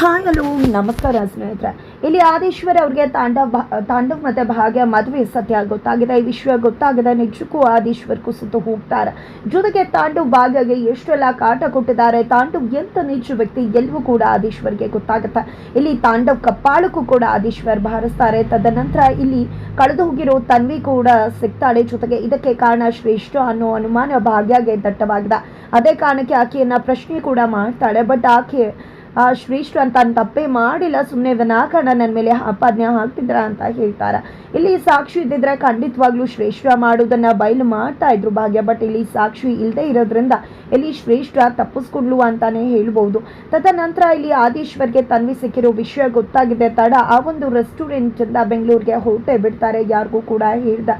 Hi hello ನಮಸ್ಕಾರ ಸ್ನೇಹಿತರೆ. ಇಲ್ಲಿ ಆದೇಶ್ವರ್ ಅವ್ರಿಗೆ ತಾಂಡವ್ ತಾಂಡವ್ ಮತ್ತೆ ಭಾಗ್ಯ ಮದುವೆ ಸತ್ಯ ಗೊತ್ತಾಗಿದೆ. ಈ ವಿಷಯ ಗೊತ್ತಾಗಿದೆ ನಿಜಕ್ಕೂ ಆದೇಶ್ವರ್ ಕುಸಿತು ಹೋಗ್ತಾರೆ. ಜೊತೆಗೆ ತಾಂಡವ್ ಭಾಗ್ಯಗೆ ಎಷ್ಟೆಲ್ಲ ಕಾಟ ಕೊಟ್ಟಿದ್ದಾರೆ ತಾಂಡವ್ ಎಂತ ನಿಜ ವ್ಯಕ್ತಿ ಎಲ್ಲವೂ ಕೂಡ ಆದೇಶ್ವರ್ಗೆ ಗೊತ್ತಾಗುತ್ತೆ. ಇಲ್ಲಿ ತಾಂಡವ್ ಕಪ್ಪಾಳಕ್ಕೂ ಕೂಡ ಆದೇಶ್ವರ್ ಭಾರಿಸ್ತಾರೆ ತದನಂತರ ಇಲ್ಲಿ ಕಳೆದು ಹೋಗಿರೋ ತನ್ವಿ ಕೂಡ ಸಿಗ್ತಾಳೆ. ಜೊತೆಗೆ ಇದಕ್ಕೆ ಕಾರಣ ಶ್ರೇಷ್ಠ ಅನ್ನೋ ಅನುಮಾನ ಭಾಗ್ಯಗೆ ದಟ್ಟವಾಗಿದೆ. ಅದೇ ಕಾರಣಕ್ಕೆ ಆಕೆಯನ್ನ ಪ್ರಶ್ನೆ ಕೂಡ ಮಾಡ್ತಾಳೆ. ಬಟ್ ಆಕೆ ಆ ಶ್ರೀಷ್ಠ ಅಂತ ತಪ್ಪೇ ಮಾಡಿಲ್ಲ. ಸುಮ್ಮನೆ ವಿನಾಕಾರಣ ನನ್ನ ಮೇಲೆ ಆಪಾದನೆ ಹಾಕ್ತಿದ್ರ ಅಂತ ಹೇಳ್ತಾರೆ. ಇಲ್ಲಿ ಸಾಕ್ಷಿ ಇದ್ದಿದ್ರೆ ಖಂಡಿತವಾಗ್ಲೂ ಶ್ರೇಷ್ಠ ಮಾಡೋದನ್ನ ಬಯಲು ಮಾಡ್ತಾ ಇದ್ರು ಭಾಗ್ಯ. ಬಟ್ ಇಲ್ಲಿ ಸಾಕ್ಷಿ ಇಲ್ಲದೆ ಇರೋದ್ರಿಂದ ಇಲ್ಲಿ ಶ್ರೇಷ್ಠ ತಪ್ಪಿಸ್ಕೊಂಡ್ಲು ಅಂತಾನೆ ಹೇಳ್ಬೋದು. ತದನಂತರ ಇಲ್ಲಿ ಆದೀಶ್ವರ್ಗೆ ತನ್ವಿ ಸಿಕ್ಕಿರೋ ವಿಷಯ ಗೊತ್ತಾಗಿದೆ ತಡ. ಆ ಒಂದು ರೆಸ್ಟೋರೆಂಟ್ ಇಂದ ಬೆಂಗಳೂರಿಗೆ ಹೊರಟೆ ಬಿಡ್ತಾರೆ. ಯಾರಿಗೂ ಕೂಡ ಹೇಳ್ದ.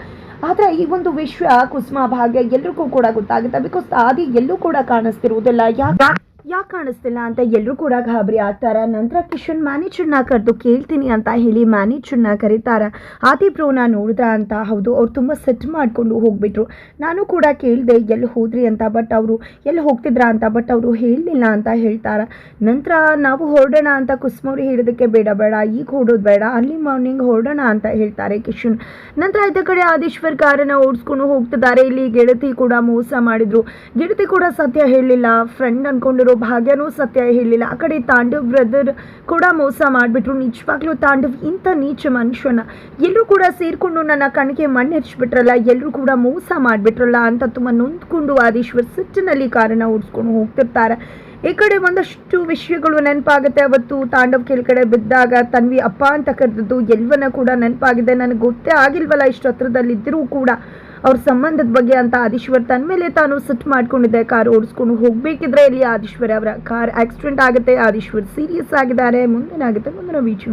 ಆದರೆ ಈ ಒಂದು ವಿಷಯ ಕುಸುಮ ಭಾಗ್ಯ ಎಲ್ರಿಗೂ ಕೂಡ ಗೊತ್ತಾಗುತ್ತೆ. ಬಿಕಾಸ್ ಆದಿ ಎಲ್ಲೂ ಕೂಡ ಕಾಣಿಸ್ತಿರುವುದಿಲ್ಲ. ಯಾಕೆ ಯಾಕೆ ಕಾಣಿಸ್ತಿಲ್ಲ ಅಂತ ಎಲ್ಲರೂ ಕೂಡ ಗಾಬರಿ ಆಗ್ತಾರೆ. ನಂತರ ಕಿಶನ್ ಮ್ಯಾನೇಜರ್ನ ಕರೆದು ಕೇಳ್ತೀನಿ ಅಂತ ಹೇಳಿ ಮ್ಯಾನೇಜರ್ನ ಕರೀತಾರ. ಆದಿ ಬ್ರೋನ ನೋಡಿದ್ರ ಅಂತ ಹೌದು, ಅವ್ರು ತುಂಬ ಸೆಟ್ ಮಾಡಿಕೊಂಡು ಹೋಗ್ಬಿಟ್ರು. ನಾನು ಕೂಡ ಕೇಳಿದೆ ಎಲ್ಲಿ ಹೋದ್ರಿ ಅಂತ? ಬಟ್ ಅವರು ಎಲ್ಲಿ ಹೋಗ್ತಿದ್ರ ಅಂತ? ಬಟ್ ಅವರು, ಹೇಳಲಿಲ್ಲ ಅಂತ ಹೇಳ್ತಾರ. ನಂತರ ನಾವು ಹೊರಡೋಣ ಅಂತ ಕುಸ್ಮವ್ರು ಹೇಳೋದಕ್ಕೆ ಬೇಡ ಬೇಡ, ಈಗ ಹೊಡೋದು ಬೇಡ ಅರ್ಲಿ ಮಾರ್ನಿಂಗ್ ಹೊರಡೋಣ ಅಂತ ಹೇಳ್ತಾರೆ ಕಿಶನ್. ನಂತರ ಇದ್ದ ಕಡೆ ಆದೇಶ್ವರ್ ಕಾರನ್ನ ಓಡಿಸ್ಕೊಂಡು ಹೋಗ್ತಿದ್ದಾರೆ. ಇಲ್ಲಿ ಗೆಳತಿ ಕೂಡ ಮೋಸ ಮಾಡಿದ್ರು. ಗೆಳತಿ ಕೂಡ ಸತ್ಯ ಹೇಳಲಿಲ್ಲ ಫ್ರೆಂಡ್ ಅನ್ಕೊಂಡಿರೋ ಭಾಗ್ಯನೂ ಸತ್ಯ ಹೇಳಿಲ್ಲ. ಆ ಕಡೆ ತಾಂಡವ್ ಬ್ರದರ್ ಕೂಡ ಮೋಸ ಮಾಡಿಬಿಟ್ರು. ನಿಜವಾಗ್ಲೂ ತಾಂಡವ್ ಇಂಥ ನೀಚ ಮನುಷ್ಯನ. ಎಲ್ಲರೂ ಕೂಡ ಸೇರಿಕೊಂಡು ನನ್ನ ಕಣ್ಣಿಗೆ ಮಣ್ಣು ಹಚ್ಬಿಟ್ರಲ್ಲ ಎಲ್ಲರೂ ಕೂಡ ಮೋಸ ಮಾಡಿಬಿಟ್ರಲ್ಲ ಅಂತ ತುಂಬ ನೊಂದ್ಕೊಂಡು ಆದೀಶ್ವರ್ ಸಿಟ್ಟಿನಲ್ಲಿ ಕಾರನ್ನ ಓಡಿಸ್ಕೊಂಡು ಹೋಗ್ತಿರ್ತಾರೆ. ಈ ಕಡೆ ಒಂದಷ್ಟು ವಿಷಯಗಳು ನೆನಪಾಗುತ್ತೆ. ಅವತ್ತು ತಾಂಡವ್ ಕೆಳಗಡೆ ಬಿದ್ದಾಗ, ತನ್ವಿ, ಅಪ್ಪ ಅಂತ ಕರೆದದ್ದು ಎಲ್ವನ ಕೂಡ ನೆನಪಾಗಿದೆ. ನನಗೆ ಗೊತ್ತೇ ಆಗಿಲ್ವಲ್ಲ, ಇಷ್ಟು ಹತ್ರದಲ್ಲಿದ್ದರೂ ಕೂಡ. ಅವ್ರ ಸಂಬಂಧದ ಬಗ್ಗೆ ಅಂತ ಆದೀಶ್ವರ್ ತನ್ನ ಮೇಲೆ ತಾನು ಸಿಟ್ ಮಾಡ್ಕೊಂಡಿದ್ದೆ. ಕಾರ್ ಓಡಿಸ್ಕೊಂಡು ಹೋಗ್ಬೇಕಿದ್ರೆ ಇಲ್ಲಿ ಆದೀಶ್ವರ್ ಅವರ ಕಾರ್ ಆಕ್ಸಿಡೆಂಟ್ ಆಗುತ್ತೆ. ಆದೀಶ್ವರ್ ಸೀರಿಯಸ್ ಆಗಿದ್ದಾರೆ. ಮುಂದೇನಾಗುತ್ತೆ. ಮುಂದಿನ ವೀಡಿಯೋ